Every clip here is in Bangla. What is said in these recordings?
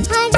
I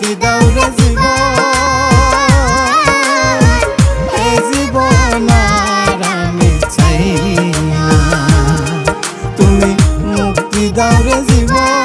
সাথী দৌড়ে জীব হে জীবন আমি চাই তুমি মুক্তি দৌড়ে জীবন।